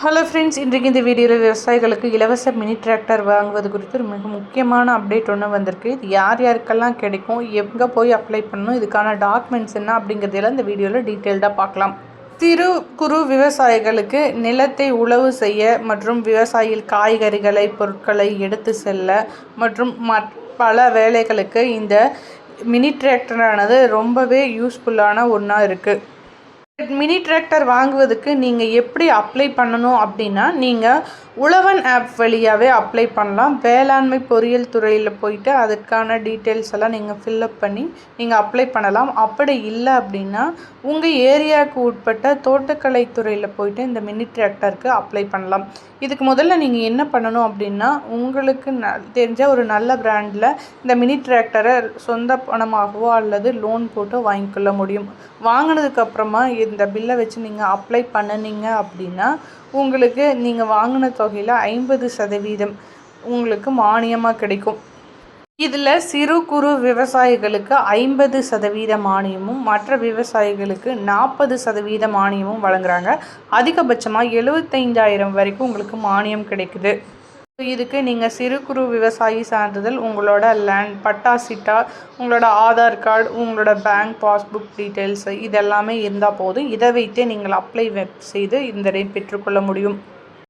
Hello friends இன்றைக்கு இந்த வீடியோவில் விவசாயிகளுக்கு இலவச மினி டிராக்டர் வாங்குவது குறித்து ஒரு மிக முக்கியமான அப்டேட் ஒன்று வந்திருக்கு. இது யார் யாருக்கெல்லாம் கிடைக்கும்? எங்கே போய் அப்ளை பண்ணணும்? இதுக்கான டாக்குமெண்ட்ஸ் என்ன அப்படிங்கிறதெல்லாம் இந்த வீடியோவில் டீட்டெயில்டாக பார்க்கலாம். சிறு குறு விவசாயிகளுக்கு நிலத்தை உழவு செய்ய மற்றும் விவசாயிகள் காய்கறிகளை பொருட்களை எடுத்து செல்ல மற்றும் பல வேலைகளுக்கு இந்த மினி டிராக்டரானது ரொம்பவே யூஸ்ஃபுல்லான ஒன்றா இருக்குது மினி டிராக்டர் வாங்குவதுக்கு நீங்கள் எப்படி அப்ளை பண்ணணும் அப்படின்னா நீங்கள் உழவன் ஆப் வழியாகவே அப்ளை பண்ணலாம். வேளாண்மை பொறியியல் துறையில் போயிட்டு அதுக்கான டீட்டெயில்ஸ் எல்லாம் நீங்கள் ஃபில்லப் பண்ணி நீங்கள் அப்ளை பண்ணலாம். அப்படி இல்லை அப்படின்னா உங்கள் ஏரியாவுக்கு உட்பட்ட தோட்டக்கலை துறையில் போயிட்டு இந்த மினி டிராக்டருக்கு அப்ளை பண்ணலாம். இதுக்கு முதல்ல நீங்கள் என்ன பண்ணணும் அப்படின்னா உங்களுக்கு ந தெரிஞ்ச ஒரு நல்ல பிராண்டில் இந்த மினி டிராக்டரை சொந்த பணமாகவோ அல்லது லோன் போட்டு வாங்கிக்கொள்ள முடியும். வாங்கினதுக்கப்புறமா இந்த பில்லை வச்சு நீங்கள் அப்ளை பண்ணினீங்க அப்படின்னா உங்களுக்கு நீங்கள் வாங்கின தொகையில் ஐம்பது சதவீதம் உங்களுக்கு மானியமாக கிடைக்கும். இதில் சிறு குறு விவசாயிகளுக்கு ஐம்பது சதவீத மானியமும் மற்ற விவசாயிகளுக்கு நாற்பது சதவீத மானியமும் வழங்குறாங்க. அதிகபட்சமாக எழுபத்தைந்தாயிரம் வரைக்கும் உங்களுக்கு மானியம் கிடைக்குது. இதுக்கு நீங்கள் சிறு குறு விவசாயி சான்றிதழ் உங்களோட லேண்ட் பட்டா சிட்டா உங்களோட ஆதார் கார்டு உங்களோட பேங்க் பாஸ்புக் டீட்டெயில்ஸ் இதெல்லாமே இருந்தால் போதும். இதை வைத்தே நீங்கள் அப்ளை செய்து இந்த ரேட் பெற்றுக்கொள்ள முடியும்.